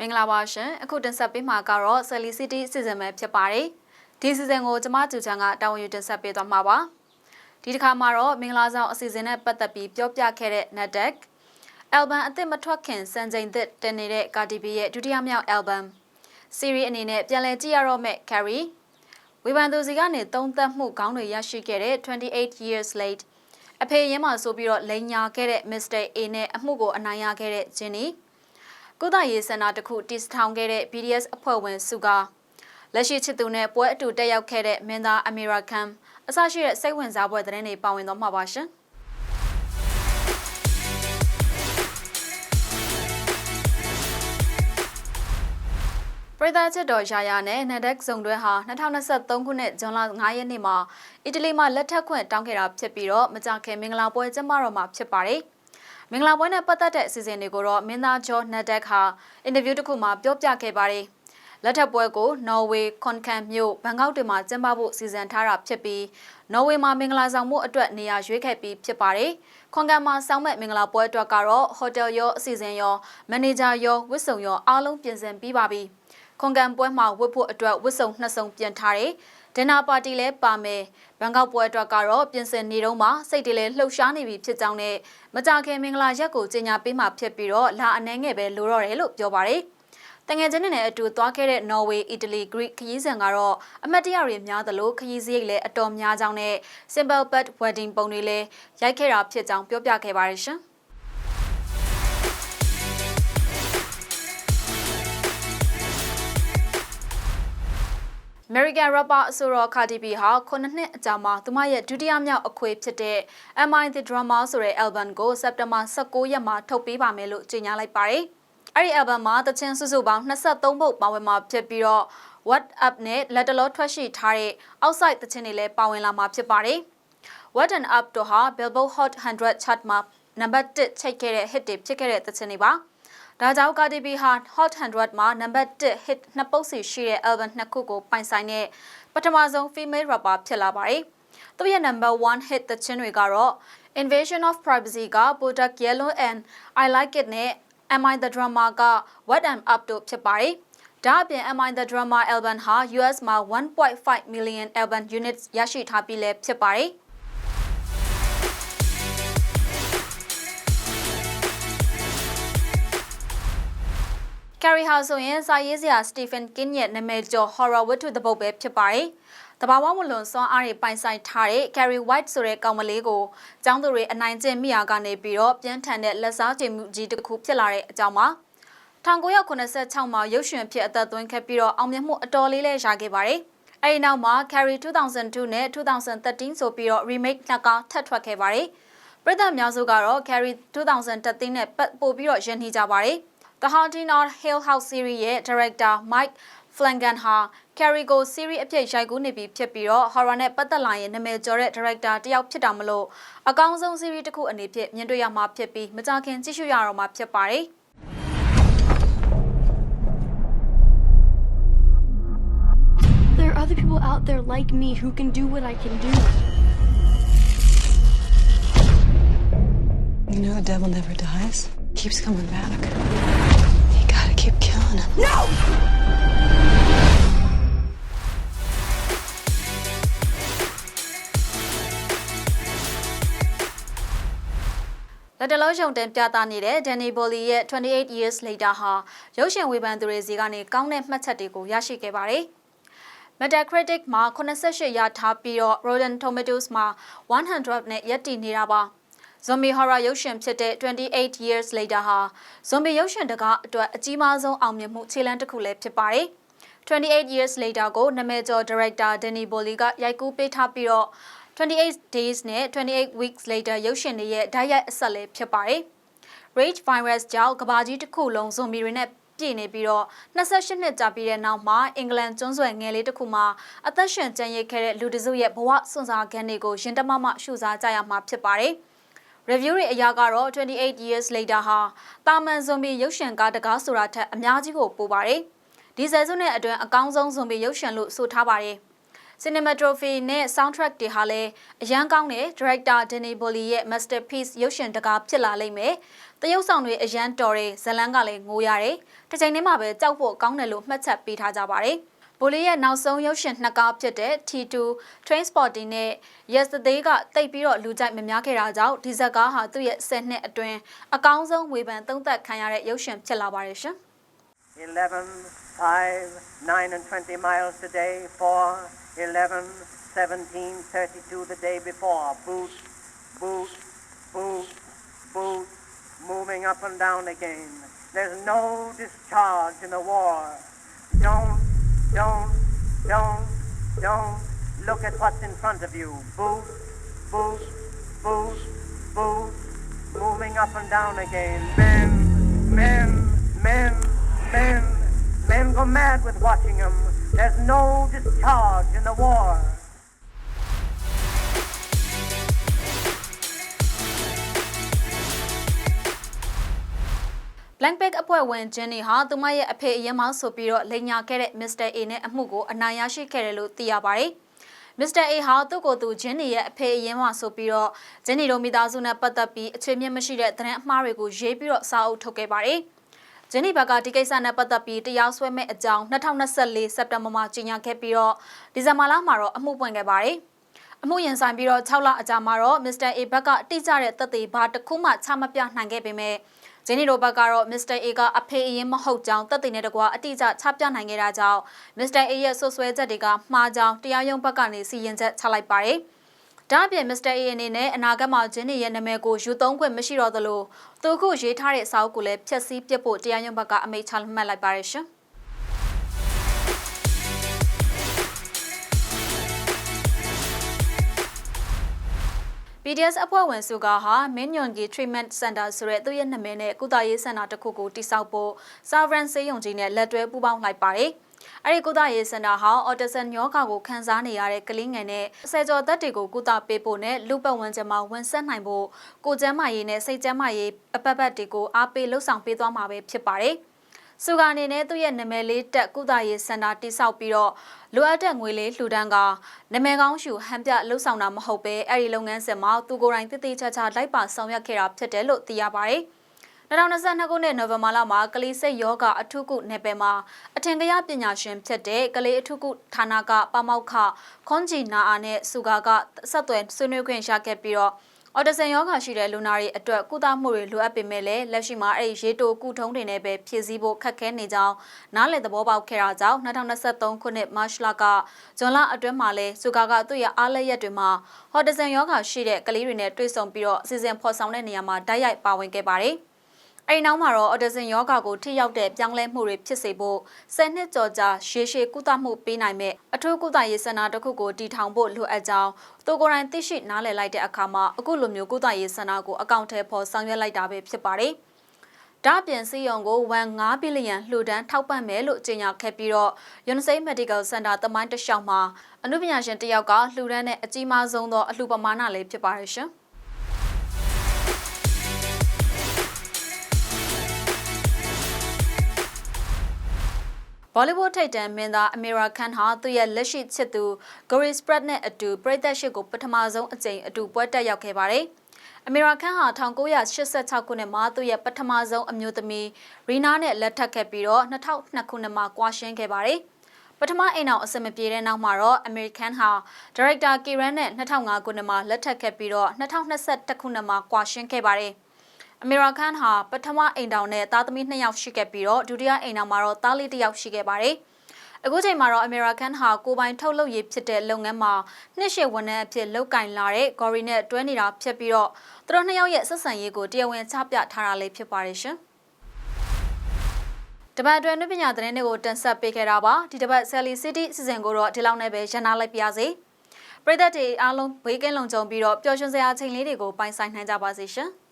မင်္ဂလာပါရှင်အခုတင်ဆက်ပေးမှာကတော့ Sally City စီစဉ်မယ်ဖြစ်ပါတယ်ဒီစီစဉ်ကိုကျမကျူချန်ကတာဝန်ယူတင်ဆက်ပေးသွားမှာပါဒီတစ်ခါမှာတော့မင်္ဂလာဆောင်အစီအစဉ်နဲ့ပတ်သက်ပြီးပြောပြခဲ့တဲ့ Nadak album အသစ်မထွက်ခင်စံချိန်သစ်တင်နေတဲ့ Cardi B ရဲ့ဒုတိယမြောက် album series အနေနဲ့ပြန်လည်ကြည့်ရတော့မဲ့ Carrie ဝေဖန်သူစီကနေသုံးသပ်မှုခေါင်းတွေရရှိခဲ့တဲ့28 years late အဖေရင်းမှာဆိုပြီးတော့လိန်ညာခဲ့တဲ့ Mr. A နဲ့အမှုကိုအနိုင်ရခဲ့တဲ့ Jenny ကုသရေးစင်တာတစ်ခုတည်ထောင်ခဲ့တဲ့ BDS အဖွဲ့ဝင်စုကလက်ရှိချစ်သူနဲ့ပွဲအတူတက်ရောက်ခဲ့တဲ့မင်းသားအမီရာခံအစရှိတဲ့စိတ်ဝင်စားပွဲသတင်းတွေပါဝင်တော့မှာပါရှင်ပရိသတ်ချစ်တော်ရာယာနဲ့နက်ဒက်ဇုံတွဲဟာ2023ခုနှစ်ဇွန်လ9ရက်နေ့မှာအီတလီမှာလက်ထပ်ခွင့်တောင်းခဲ့တာဖြစ်ပြီးတော့မကြခင်မင်္ဂလာပွဲကျင်းပတော့မှာဖြစ်ပါတယ်။ မင်္ဂလာပွဲနဲ့ပတ်သက်တဲ့အစီအစဉ်တွေကိုတော့မင်းသားဂျော်နက်ဒက်ဟာအင်တာဗျူးတစ်ခုမှာပြောပြခဲ့ပါတယ်။လက်ထပ်ပွဲကိုနော်ဝေခွန်ကန်မြို့ဘန်ကောက်တွင်မှာကျင်းပဖို့စီစဉ်ထားတာဖြစ်ပြီးနော်ဝေမှာမင်္ဂလာဆောင်မှုအတွက်နေရာရွေးခဲ့ပြီးဖြစ်ပါတယ်။ခွန်ကန်မှာစောင်းမဲ့မင်္ဂလာပွဲအတွက်ကတော့ဟိုတယ်ရောအစီအစဉ်ရောမန်နေဂျာရောဝစ်စုံရောအားလုံးပြင်ဆင်ပြီးပါပြီ။ခွန်ကန်ပွဲမှာဝတ်ဖို့အတွက်ဝတ်စုံနှစ်စုံပြင်ထားတယ်။ ဒင်နာပါတီလည်းပါမယ်။ဘန်ကောက်ပွဲအတွက်ကတော့ပြင်ဆင်နေတော့မှစိတ်တွေလည်းလှုပ်ရှားနေပြီဖြစ်ကြောင်းနဲ့မကြခင်မင်္ဂလာရက်ကိုကြီးညာပေးမှဖြစ်ပြီးတော့လာအနှဲငယ်ပဲလိုတော့တယ်လို့ပြောပါတယ်။တငယ်ချင်းတွေနဲ့အတူသွားခဲ့တဲ့ Norway, Italy, Greek ခရီးစဉ်ကတော့အမတ်တရတွေများသလိုခရီးစရိတ်လည်းအတော်များကြောင်းနဲ့ Simple But Wedding ပုံတွေလည်းရိုက်ခဲ့တာဖြစ်ကြောင်းပြောပြခဲ့ပါတယ်ရှင်။ American rapper အဆိုတော် Cardi B ဟာခုနှစ်နှစ်အကြာမှာသူမရဲ့ဒုတိယမြောက်အခွေဖြစ်တဲ့ Am I the Drama ဆိုတဲ့ album ကိုစက်တင်ဘာ16ရက်မှာထုတ်ပေးပါမယ်လို့ကြေညာလိုက်ပါတယ်။အဲ့ဒီ album မှာတချင်းစုစုပေါင်း23ပုတ်ပါဝင်မှာဖြစ်ပြီးတော့ What Up နဲ့လက်တလောထွက်ရှိထားတဲ့ Outside တချင်းတွေလည်းပါဝင်လာမှာဖြစ်ပါတယ်။ What and Up တို့ဟာ Billboard Hot 100 chart မှာနံပါတ်1ချိတ်ခဲ့တဲ့ hit တွေဖြစ်ခဲ့တဲ့တချင်းတွေပါ။ ဒါကြောင့် Cardi B ဟာ Hot 100မှာနံပါတ်1 hit နှစ်ပုတ်စီရှိတဲ့ album နှစ်ခုကိုပိုင်ဆိုင်တဲ့ပထမဆုံး female rapper ဖြစ်လာပါတယ်။သူ့ရဲ့ number 1 hit သချင်းတွေကတော့ Invasion of Privacy က Bodak Yellow and I Like It နဲ့ Am I the Drama က What I'm Up တို့ဖြစ်ပါတယ်။ဒါအပြင် Am I the Drama album ဟာ US မှာ1.5 million album units ရရှိထားပြီးလည်းဖြစ်ပါတယ်။ Carrie ဟာဆိုရင်စာရေးဆရာ Stephen King ရဲ့နာမည်ကျော် horror ဝတ္ထုတစ်ပုဒ်ပဲဖြစ်ပါတယ်။တဘာဝမလွန်စွမ်းအားတွေပိုင်ဆိုင်ထားတဲ့ Carrie White ဆိုတဲ့ကောင်မလေးကိုကျောင်းသူတွေအနိုင်ကျင့်မိရာကနေပြီးတော့ပြင်းထန်တဲ့လက်စားချိန်မှုကြီးတစ်ခုဖြစ်လာတဲ့အကြောင်းပါ။1986မှာရုပ်ရှင်ဖြစ်အသက်သွင်းခဲ့ပြီးတော့အောင်မြင်မှုအတော်လေးလည်းရခဲ့ပါတယ်။အဲဒီနောက်မှာ Carrie 2002နဲ့2013ဆိုပြီးတော့ remake နှစ်ကောင်ထပ်ထွက်ခဲ့ပါတယ်။ပြည်သက်များစုကတော့ Carrie 2013နဲ့ပို့ပြီးတော့ရင်းနှီးကြပါတယ်။ The Haunting of Hill House series ရဲ့ director Mike Flanagan ဟာ Carrie ကို series အပြည့်ရိုက်ကူးနေပြီဖြစ်ပြီးတော့ horror နဲ့ပတ်သက်လာရင်နာမည်ကျော်တဲ့ director တယောက်ဖြစ်တာမလို့အကောင်းဆုံး series တစ်ခုအနေဖြင့်မြင်တွေ့ရမှာဖြစ်ပြီးမကြခင်ကြည့်ရှုရတော့မှာဖြစ်ပါတယ်။ There are other people out there like me who can do what I can do. You know the devil never dies. Keeps coming back. You gotta keep killing him. No! လက်တလုံးရုံတင်ပြသနေတဲ့ Danny Bolly ရဲ့28 years later ဟာရုပ်ရှင်ဝေဖန်သူတွေစီကနေကောင်းတဲ့မှတ်ချက်တွေကိုရရှိခဲ့ပါတယ်။ Metacritic မှာ88ရထားပြီးတော့ Rotten Tomatoes မှာ100နဲ့ရပ်တည်နေတာပါ။ Zombie horror ရုပ်ရှင်ဖြစ်တဲ့28 years later ဟာ Zombie ရုပ်ရှင်တကားအတွက်အကြီးမားဆုံးအောင်မြင်မှုခြေလှမ်းတစ်ခုလည်းဖြစ်ပါတယ်။28 years later ကိုနာမည်ကျော် director Danny Bolly ကရိုက်ကူးပေးထားပြီးတော့28 days နဲ့28 weeks later ရုပ်ရှင်တွေရဲ့ဓာတ်ရိုက်အဆက်လေးဖြစ်ပါတယ်။ Rage virus ကြောင့်ကဘာကြီးတစ်ခုလုံးဇွန်ဘီတွေနဲ့ပြည့်နေပြီးတော့28နှစ်ကြာပြီးတဲ့နောက်မှာအင်္ဂလန်ကျွန်းဆွယ်ငယ်လေးတစ်ခုမှာအသက်ရှင်ကျန်ရစ်ခဲ့တဲ့လူတစုရဲ့ဘဝစွန့်စားခန်းတွေကိုရင်တမမရှုစားကြရမှာဖြစ်ပါတယ်။ review တွေအရကတော့28 years later ဟာတာမန်ဇွန်ဘီရုပ်ရှင်ကားတကားဆိုတာထက်အများကြီးကိုပိုပါတယ်။ဒီဆယ်စုနှစ်အတွင်းအကောင်းဆုံးဇွန်ဘီရုပ်ရှင်လို့ဆိုထားပါတယ်။ cinematography နဲ့ soundtrack တွေဟာလည်းအရန်ကောင်းတဲ့ director Danny Boyle ရဲ့ masterpiece ရုပ်ရှင်တကားဖြစ်လာလိမ့်မယ်။တရုပ်ဆောင်တွေအရန်တော်တဲ့ဇတ်လန်းကလည်းငိုရတယ်။တစ်ချိန်တည်းမှာပဲကြောက်ဖို့ကောင်းတယ်လို့မှတ်ချက်ပေးထားကြပါတယ်။ ဘိုလီရဲ့နောက်ဆုံးရုပ်ရှင်နှစ်ကားဖြစ်တဲ့ T2 Trainspotting နဲ့ Yesterday ကတိတ်ပြီးတော့လူကြိုက်မများခဲ့တာကြောင့်ဒီဇက်ကားဟာသူ့ရဲ့10နှစ်အတွင်းအကောင်းဆုံးဝေဖန်သုံးသပ်ခံရတဲ့ရုပ်ရှင်ဖြစ်လာပါတယ်ရှင်။ 11, 5, 9 and 20 miles today, 4, 11, 17, 32 the day before. Boot, boot, boot, boot, moving up and down again. There's no discharge in the war. Don't, don't, don't, don't look at what's in front of you. Boot, boot, boot, boot, moving up and down again. Men, men, men, men, men go mad with watching them. There's no discharge in the war. Blank Bag အဖွဲ့ဝင်ဂျင်းနီဟာသူမရဲ့အဖေအရင်မှဆိုပြီးတော့လိန်ညာခဲ့တဲ့ Mr. A နဲ့အမှုကိုအနိုင်ရရှိခဲ့တယ်လို့သိရပါတယ်။ Mr. A ဟာသူ့ကိုယ်သူဂျင်းနီရဲ့အဖေအရင်မှဆိုပြီးတော့ဂျင်းနီတို့မိသားစုနဲ့ပတ်သက်ပြီးအခြေမြင့်မရှိတဲ့သတင်းအမှားတွေကိုရေးပြီးတော့စာအုပ်ထုတ်ခဲ့ပါတယ်။ဂျင်းနီဘက်ကဒီကိစ္စနဲ့ပတ်သက်ပြီးတရားစွဲမဲ့အကြောင်း2024စက်တင်ဘာမှာကြေညာခဲ့ပြီးတော့ဒီဇင်ဘာလမှာတော့အမှုပွင့်ခဲ့ပါတယ်။အမှုရင်ဆိုင်ပြီးတော့6လအကြာမှာတော့ Mr. A ဘက်ကတိကျတဲ့သက်သေဘာတစ်ခုမှချမပြနိုင်ခဲ့ပေမဲ့ ဂျင်းနီတို့ဘက်ကတော့ Mr. A ကအဖေအရင်မဟုတ်ကြောင်းသက်သေနဲ့တကွာအတိအကျချပြနိုင်ခဲ့တာကြောင့် Mr. A ရဲ့ဆွဆွဲချက်တွေကမှားကြောင်းတရားရုံးဘက်ကနေစီရင်ချက်ချလိုက်ပါတယ်။ဒါ့အပြင် Mr. A အနေနဲ့အနာဂတ်မှာဂျင်းနီရဲ့နာမည်ကိုယူသုံးခွင့်မရှိတော့သလိုသူခုရေးထားတဲ့စာအုပ်ကိုလည်းဖျက်ဆီးပစ်ဖို့တရားရုံးဘက်ကအမိန့်ချမှတ်လိုက်ပါတယ်ရှင်။ BDS အဖွဲ့ဝင်စုကဟာမင်းညွန်ကြီး Treatment Center ဆိုတဲ့သူ့ရဲ့နာမည်နဲ့ကုသရေးစင်တာတစ်ခုကိုတည်ဆောက်ဖို့ Sovereign စေယုံကြီးနဲ့လက်တွဲပူးပေါင်းလိုက်ပါတယ်။အဲဒီကုသရေးစင်တာဟာ Autism ရောဂါကိုခံစားနေရတဲ့ကလေးငယ်နဲ့ဆယ်ကျော်သက်တွေကိုကုသပေးဖို့နဲ့လူပတ်ဝန်းကျင်မှာဝန်ဆက်နိုင်ဖို့ကိုကျန်းမာရေးနဲ့စိတ်ကျန်းမာရေးအပတ်ပတ်တွေကိုအားပေးလှုပ်ဆောင်ပေးသွားမှာပဲဖြစ်ပါတယ်။ စုကအနေနဲ့သူ့ရဲ့နာမည်လေးတက်ကုသရေးစင်တာတိဆောက်ပြီးတော့လိုအပ်တဲ့ငွေလေးလှူဒန်းကနာမည်ကောင်းရှူဟန်ပြလှုပ်ဆောင်တာမဟုတ်ပဲအဲ့ဒီလုပ်ငန်းစဉ်မှာသူကိုယ်တိုင်တည်တည်ချာချာလိုက်ပါဆောင်ရွက်ခဲ့တာဖြစ်တယ်လို့သိရပါတယ်။2022ခုနှစ်နိုဝင်ဘာလမှာကလေးစိတ်ယောဂအထုကုနယ်ပယ်မှာအထင်ကရပညာရှင်ဖြစ်တဲ့ကလေးအထုကုဌာနကပမောက်ခခွန်ဂျီနာအာနဲ့စုကာကဆက်သွယ်ဆွေးနွေးခွင့်ရခဲ့ပြီးတော့ အော်တဆန်ယောဂါရှိတဲ့လူနာတွေအတွက်ကုသမှုတွေလိုအပ်ပေမဲ့လည်းလက်ရှိမှာအဲ့ဒီရေတိုကုထုံးတွေနဲ့ပဲဖြည့်ဆည်းဖို့ခက်ခဲနေကြောင်းနားလည်သဘောပေါက်ခဲ့တာကြောင့်2023ခုနှစ်မတ်လကဇွန်လအတွင်းမှာလဲစုကာကသူ့ရဲ့အားလက်ရက်တွေမှာဟော်တဆန်ယောဂါရှိတဲ့ကလေးတွေနဲ့တွေ့ဆုံပြီးတော့အစီအစဉ်ဖော်ဆောင်တဲ့နေရာမှာတိုက်ရိုက်ပါဝင်ခဲ့ပါတယ်။ အဲဒီနောက်မှာတော့အော်ဒဇင်ယောဂါကိုထိရောက်တဲ့ပြောင်းလဲမှုတွေဖြစ်စေဖို့၁၀နှစ်ကျော်ကြာရှေးရှေးကုသမှုပေးနိုင်မဲ့အထူးကုသရေးစင်တာတစ်ခုကိုတည်ထောင်ဖို့လိုအပ်ကြောင်းသူကိုယ်တိုင်သိရှိနားလည်လိုက်တဲ့အခါမှာအခုလိုမျိုးကုသရေးစင်တာကိုအကောင့်ထဲပေါ်ဆောင်ရွက်လိုက်တာပဲဖြစ်ပါတယ်။ဒါ့အပြင်စီယုံကို1.5ဘီလီယံလှူဒန်းထောက်ပံ့မယ်လို့ကြေညာခဲ့ပြီးတော့ Unicef Medical Center တမိုင်းတစ်လျှောက်မှာအမှုပညာရှင်တစ်ယောက်ကလှူဒန်းတဲ့အကြီးမားဆုံးသောအလှူပမာဏလေးဖြစ်ပါတယ်ရှင်။ Bollywood ထိပ်တန်းမင်းသားအမေရာခန်ဟာသူ့ရဲ့လက်ရှိချစ်သူ Gary Spread နဲ့အတူပြည်သက်ရှိကိုပထမဆုံးအကြိမ်အတူပွဲတက်ရောက်ခဲ့ပါတယ်။အမေရာခန်ဟာ1986ခုနှစ်မှာသူ့ရဲ့ပထမဆုံးအမျိုးသမီးရီနာနဲ့လက်ထပ်ခဲ့ပြီးတော့2002ခုနှစ်မှာကွာရှင်းခဲ့ပါတယ်။ပထမအိမ်အောင်အစမပြေတဲ့နောက်မှာတော့ American ဟာ Director Kiran နဲ့2005ခုနှစ်မှာလက်ထပ်ခဲ့ပြီးတော့2021ခုနှစ်မှာကွာရှင်းခဲ့ပါတယ်။ အမေရိကန်ဟာပထမအိမ်တောင်နဲ့သားသမီး2ယောက်ရှိခဲ့ပြီးတော့ဒုတိယအိမ်တောင်မှာတော့သားလေး1ယောက်ရှိခဲ့ပါတယ်။အခုချိန်မှာတော့အမေရိကန်ဟာကိုပိုင်ထုတ်လုပ်ရေးဖြစ်တဲ့လုပ်ငန်းမှာနှစ်ရှည်ဝန်ထမ်းအဖြစ်လုပ်ကင်လာတဲ့ဂေါ်ရီနဲ့တွဲနေတာဖြစ်ပြီးတော့သူတို့နှစ်ယောက်ရဲ့ဆက်ဆံရေးကိုတရားဝင်ချပြထားတာလေးဖြစ်ပါတယ်ရှင်။တပတ်အတွင်းနုပညာသတင်းတွေကိုတင်ဆက်ပေးခဲ့တာပါဒီတပတ် Sally City စီစဉ်ကိုတော့ဒီလောက်နဲ့ပဲရန်နာလိုက်ပါစေပရိသတ်တွေအားလုံးဘေးကင်းလုံခြုံပြီးတော့ပျော်ရွှင်စရာအချိန်လေးတွေကိုပိုင်ဆိုင်နိုင်ကြပါစေရှင်။